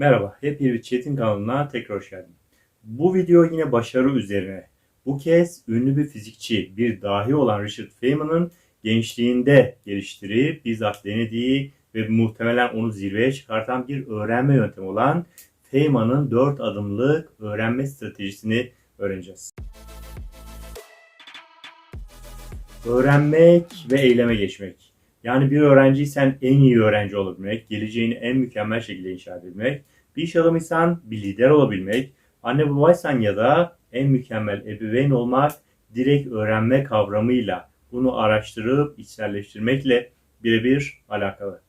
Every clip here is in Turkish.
Merhaba, hepiniz bir Çetin kanalına tekrar hoş geldin. Bu video yine başarı üzerine. Bu kez ünlü bir fizikçi, bir dahi olan Richard Feynman'ın gençliğinde geliştirip bizzat denediği ve muhtemelen onu zirveye çıkartan bir öğrenme yöntemi olan Feynman'ın 4 adımlık öğrenme stratejisini öğreneceğiz. Öğrenmek ve eyleme geçmek. Yani bir öğrenciysen en iyi öğrenci olabilmek, geleceğini en mükemmel şekilde inşa edebilmek, bir iş adamıysan bir lider olabilmek, anne babaysan ya da en mükemmel ebeveyn olmak direkt öğrenme kavramıyla bunu araştırıp içselleştirmekle birebir alakalı.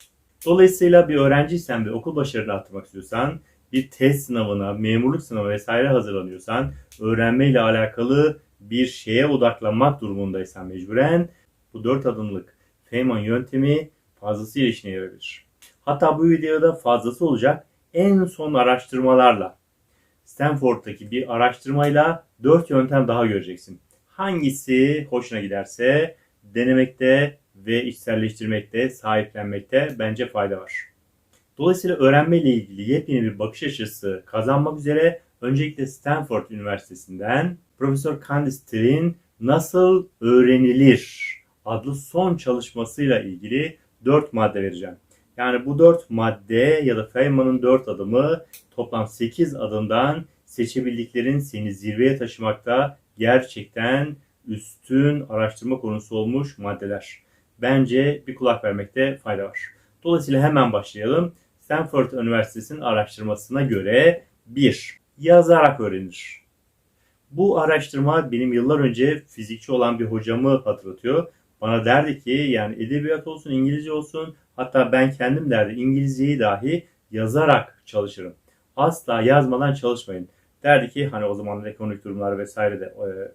Dolayısıyla bir öğrenciysen ve okul başarını arttırmak istiyorsan, bir test sınavına, memurluk sınavı vesaire hazırlanıyorsan, öğrenmeyle alakalı bir şeye odaklanmak durumundaysan mecburen bu dört adımlık Feynman yöntemi fazlasıyla işine yarayabilir. Hatta bu videoda fazlası olacak en son araştırmalarla Stanford'daki bir araştırmayla 4 yöntem daha göreceksin. Hangisi hoşuna giderse denemekte ve içselleştirmekte, sahiplenmekte bence fayda var. Dolayısıyla öğrenme ile ilgili yepyeni bir bakış açısı kazanmak üzere öncelikle Stanford Üniversitesi'nden Profesör Candice Till'in Nasıl Öğrenilir adlı son çalışmasıyla ilgili 4 madde vereceğim. Yani bu 4 madde ya da Feynman'ın 4 adımı toplam 8 adımdan seçebildiklerin seni zirveye taşımakta gerçekten üstün araştırma konusu olmuş maddeler. Bence bir kulak vermekte fayda var. Dolayısıyla hemen başlayalım. Stanford Üniversitesi'nin araştırmasına göre 1. Yazarak öğrenir. Bu araştırma benim yıllar önce fizikçi olan bir hocamı hatırlatıyor. Bana derdi ki yani edebiyat olsun, İngilizce olsun hatta ben kendim derdi İngilizceyi dahi yazarak çalışırım. Asla yazmadan çalışmayın. Derdi ki hani o zaman ekonomik durumlar vesaire de e,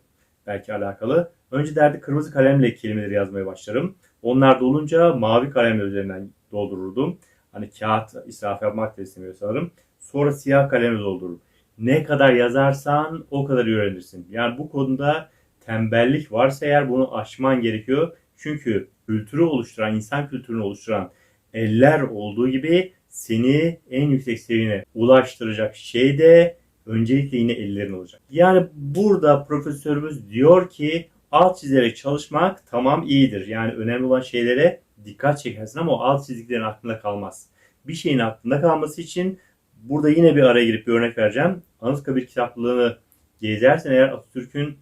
belki alakalı. Önce derdi kırmızı kalemle kelimeleri yazmaya başlarım. Onlar dolunca mavi kalemle üzerinden doldururdum. Hani kağıt israf yapmak da istemiyor sanırım. Sonra siyah kalemle doldururum. Ne kadar yazarsan o kadar öğrenirsin. Yani bu konuda tembellik varsa eğer bunu aşman gerekiyor. Çünkü kültürü oluşturan, insan kültürünü oluşturan eller olduğu gibi seni en yüksek seviyene ulaştıracak şey de öncelikle yine ellerin olacak. Yani burada profesörümüz diyor ki alt çizerek çalışmak tamam iyidir. Yani önemli olan şeylere dikkat çekersin ama o alt çiziklerin aklında kalmaz. Bir şeyin aklında kalması için burada yine bir araya girip bir örnek vereceğim. Anıtkabir kitaplığını gezersen eğer Atatürk'ün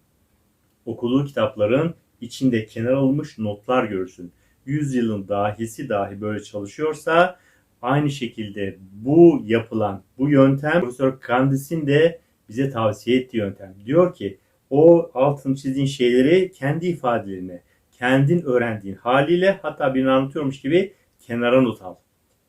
okuduğu kitapların içinde kenar alınmış notlar görürsün. Yüzyılın dahisi dahi böyle çalışıyorsa aynı şekilde bu yapılan bu yöntem Profesör Candice'in de bize tavsiye ettiği yöntem. Diyor ki o altın çizdiğin şeyleri kendi ifadelerine, kendin öğrendiğin haliyle hatta birini anlatıyormuş gibi kenara not al.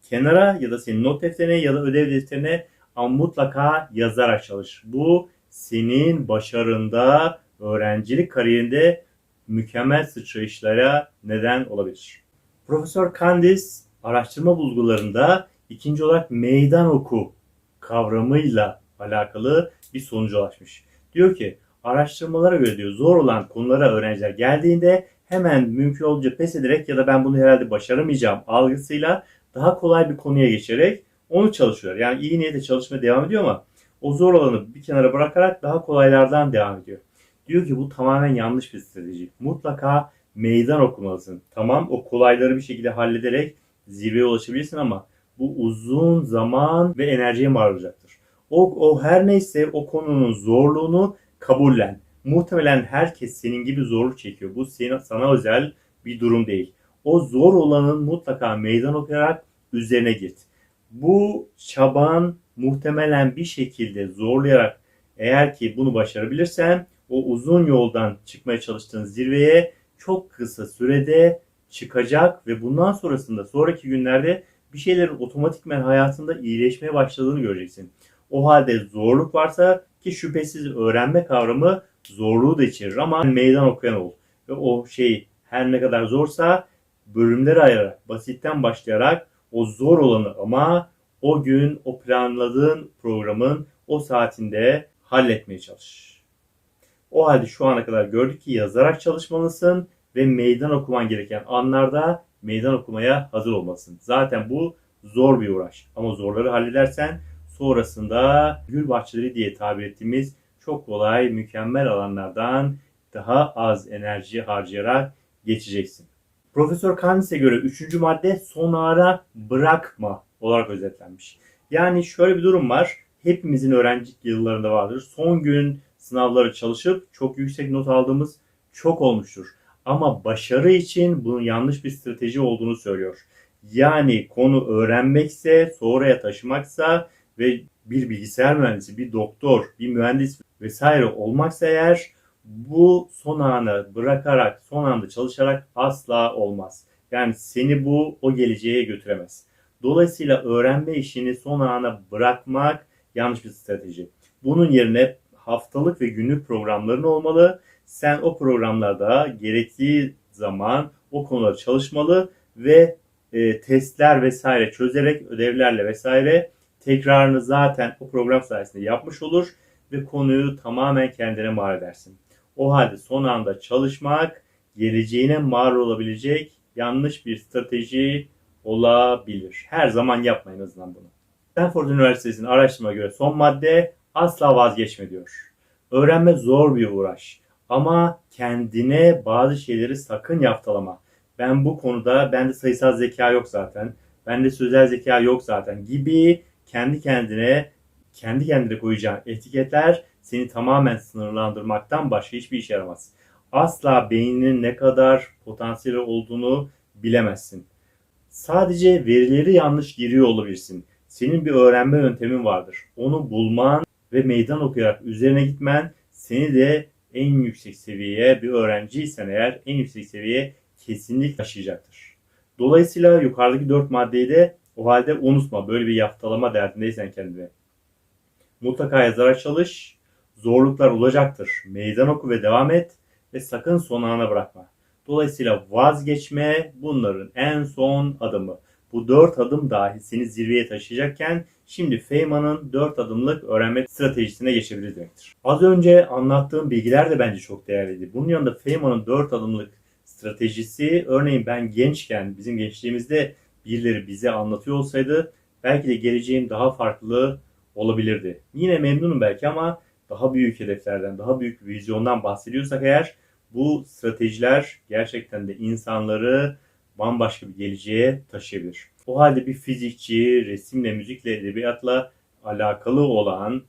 Kenara ya da senin not defterine ya da ödev defterine mutlaka yazarak çalış. Bu senin başarında, öğrencilik kariyerinde mükemmel sıçrayışlara neden olabilir. Profesör Candice araştırma bulgularında ikinci olarak meydan oku kavramıyla alakalı bir sonuca ulaşmış. Diyor ki araştırmalara göre diyor zor olan konulara öğrenciler geldiğinde hemen mümkün olduğunca pes ederek ya da ben bunu herhalde başaramayacağım algısıyla daha kolay bir konuya geçerek onu çalışıyor. Yani iyi niyetle çalışmaya devam ediyor ama o zor olanı bir kenara bırakarak daha kolaylardan devam ediyor. Diyor ki bu tamamen yanlış bir strateji. Mutlaka meydan okumalısın. Tamam o kolayları bir şekilde hallederek zirveye ulaşabilirsin ama bu uzun zaman ve enerjiye mal olacaktır. O, o her neyse o konunun zorluğunu kabullen. Muhtemelen herkes senin gibi zorluk çekiyor. Bu senin, sana özel bir durum değil. O zor olanın mutlaka meydan okuyarak üzerine git. Bu çaban muhtemelen bir şekilde zorlayarak eğer ki bunu başarabilirsen o uzun yoldan çıkmaya çalıştığın zirveye çok kısa sürede çıkacak ve bundan sonrasında sonraki günlerde bir şeylerin otomatikmen hayatında iyileşmeye başladığını göreceksin. O halde zorluk varsa ki şüphesiz öğrenme kavramı zorluğu da içerir ama meydan okuyan ol. Ve o şey her ne kadar zorsa bölümlere ayırarak, basitten başlayarak o zor olanı ama o gün o planladığın programın o saatinde halletmeye çalış. O halde şu ana kadar gördük ki yazarak çalışmalısın ve meydan okuman gereken anlarda meydan okumaya hazır olmalısın. Zaten bu zor bir uğraş. Ama zorları halledersen sonrasında gül bahçeleri diye tabir ettiğimiz çok kolay, mükemmel alanlardan daha az enerji harcayarak geçeceksin. Profesör Kahnes'e göre üçüncü madde son ara bırakma olarak özetlenmiş. Yani şöyle bir durum var. Hepimizin öğrencilik yıllarında vardır. Son gün sınavları çalışıp çok yüksek not aldığımız çok olmuştur. Ama başarı için bunun yanlış bir strateji olduğunu söylüyor. Yani konu öğrenmekse, sonraya taşımaksa ve bir bilgisayar mühendisi, bir doktor, bir mühendis vesaire olmaksa eğer bu son anı bırakarak, son anda çalışarak asla olmaz. Yani seni bu o geleceğe götüremez. Dolayısıyla öğrenme işini son ana bırakmak yanlış bir strateji. Bunun yerine haftalık ve günlük programların olmalı. Sen o programlarda gerektiği zaman o konuda çalışmalı ve e, testler vesaire çözerek ödevlerle vesaire tekrarını zaten o program sayesinde yapmış olur ve konuyu tamamen kendine mal edersin. O halde son anda çalışmak geleceğine mal olabilecek yanlış bir strateji olabilir. Her zaman yapmayın azından bunu. Stanford Üniversitesi'nin araştırma göre son madde asla vazgeçme diyor. Öğrenme zor bir uğraş ama kendine bazı şeyleri sakın yaftalama. Ben bu konuda bende sayısal zeka yok zaten. Bende sözel zeka yok zaten gibi kendi kendine kendi kendine koyacağın etiketler seni tamamen sınırlandırmaktan başka hiçbir işe yaramaz. Asla beyninin ne kadar potansiyeli olduğunu bilemezsin. Sadece verileri yanlış giriyor olabilirsin. Senin bir öğrenme yöntemin vardır. Onu bulman ve meydan okuyarak üzerine gitmen seni de en yüksek seviyeye bir öğrenciysen eğer en yüksek seviyeye kesinlikle taşıyacaktır. Dolayısıyla yukarıdaki dört maddeyi de o halde unutma. Böyle bir yaftalama derdindeysen kendine. Mutlaka yazarak çalış. Zorluklar olacaktır. Meydan oku ve devam et ve sakın son ana bırakma. Dolayısıyla vazgeçme bunların en son adımı. Bu dört adım dahi seni zirveye taşıyacakken şimdi Feynman'ın dört adımlık öğrenme stratejisine geçebiliriz demektir. Az önce anlattığım bilgiler de bence çok değerliydi. Bunun yanında Feynman'ın dört adımlık stratejisi örneğin ben gençken bizim gençliğimizde birileri bize anlatıyor olsaydı belki de geleceğim daha farklı olabilirdi. Yine memnunum belki ama daha büyük hedeflerden, daha büyük vizyondan bahsediyorsak eğer bu stratejiler gerçekten de insanları bambaşka bir geleceğe taşıyabilir. O halde bir fizikçi, resimle, müzikle, edebiyatla alakalı olan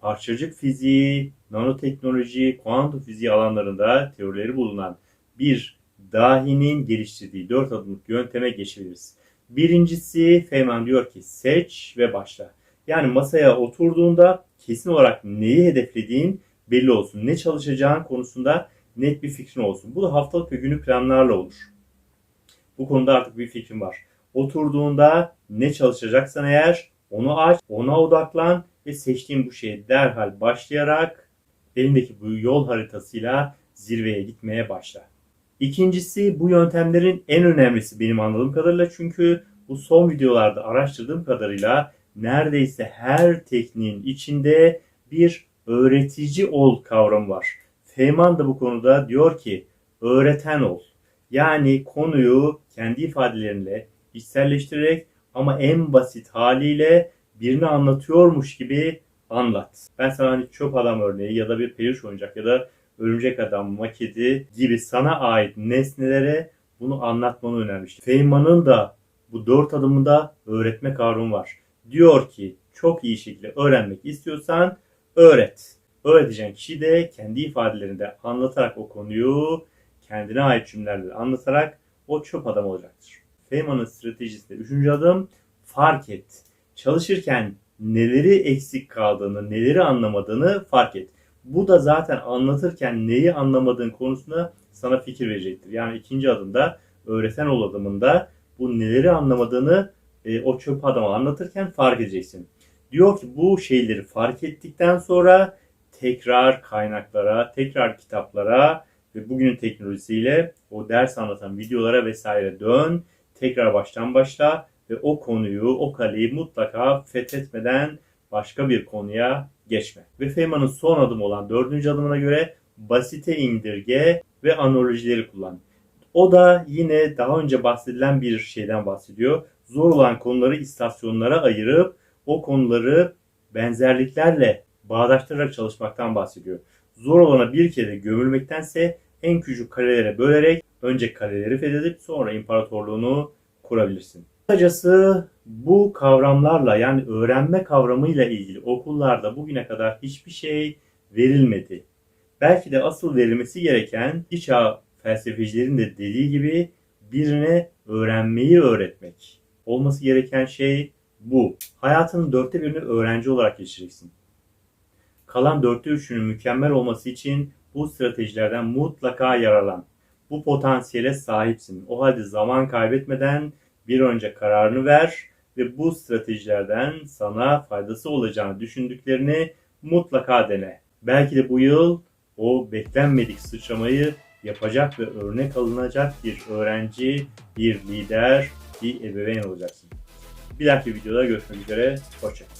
parçacık fiziği, nanoteknoloji, kuantum fiziği alanlarında teorileri bulunan bir dahinin geliştirdiği dört adımlık yönteme geçebiliriz. Birincisi Feynman diyor ki seç ve başla. Yani masaya oturduğunda kesin olarak neyi hedeflediğin belli olsun. Ne çalışacağın konusunda net bir fikrin olsun. Bu da haftalık ve günlük planlarla olur. Bu konuda artık bir fikrin var. Oturduğunda ne çalışacaksan eğer onu aç, ona odaklan ve seçtiğin bu şeye derhal başlayarak elindeki bu yol haritasıyla zirveye gitmeye başla. İkincisi bu yöntemlerin en önemlisi benim anladığım kadarıyla çünkü bu son videolarda araştırdığım kadarıyla neredeyse her tekniğin içinde bir öğretici ol kavramı var. Feynman da bu konuda diyor ki öğreten ol. Yani konuyu kendi ifadelerinle içselleştirerek ama en basit haliyle birini anlatıyormuş gibi anlat. Ben sana hani çöp adam örneği ya da bir peluş oyuncak ya da örümcek adam, maketi gibi sana ait nesnelere bunu anlatmanı önermiştim. Feynman'ın da bu dört adımında öğretme kavramı var. Diyor ki çok iyi şekilde öğrenmek istiyorsan öğret. Öğreteceğin kişi de kendi ifadelerinde anlatarak o konuyu kendine ait cümlelerle anlatarak o çöp adam olacaktır. Feynman'ın stratejisinde üçüncü adım fark et. Çalışırken neleri eksik kaldığını, neleri anlamadığını fark et. Bu da zaten anlatırken neyi anlamadığın konusunda sana fikir verecektir. Yani ikinci adımda öğreten ol adımında bu neleri anlamadığını e, o çöp adama anlatırken fark edeceksin. Diyor ki bu şeyleri fark ettikten sonra tekrar kaynaklara, tekrar kitaplara ve bugünün teknolojisiyle o ders anlatan videolara vesaire dön. Tekrar baştan başla ve o konuyu, o kaleyi mutlaka fethetmeden başka bir konuya geçme. Ve Feynman'ın son adım olan dördüncü adımına göre basite indirge ve analojileri kullan. O da yine daha önce bahsedilen bir şeyden bahsediyor. Zor olan konuları istasyonlara ayırıp o konuları benzerliklerle bağdaştırarak çalışmaktan bahsediyor. Zor olana bir kere gömülmektense en küçük karelere bölerek önce kareleri fethedip sonra imparatorluğunu kurabilirsin. Kısacası bu kavramlarla yani öğrenme kavramıyla ilgili okullarda bugüne kadar hiçbir şey verilmedi. Belki de asıl verilmesi gereken çağ felsefecilerin de dediği gibi birine öğrenmeyi öğretmek. Olması gereken şey bu. Hayatının dörtte birini öğrenci olarak geçireceksin. Kalan dörtte üçünün mükemmel olması için bu stratejilerden mutlaka yararlan. Bu potansiyele sahipsin. O halde zaman kaybetmeden bir önce kararını ver ve bu stratejilerden sana faydası olacağını düşündüklerini mutlaka dene. Belki de bu yıl o beklenmedik sıçramayı yapacak ve örnek alınacak bir öğrenci, bir lider, bir ebeveyn olacaksın. Bir dahaki videoda görüşmek üzere. Hoşçakalın.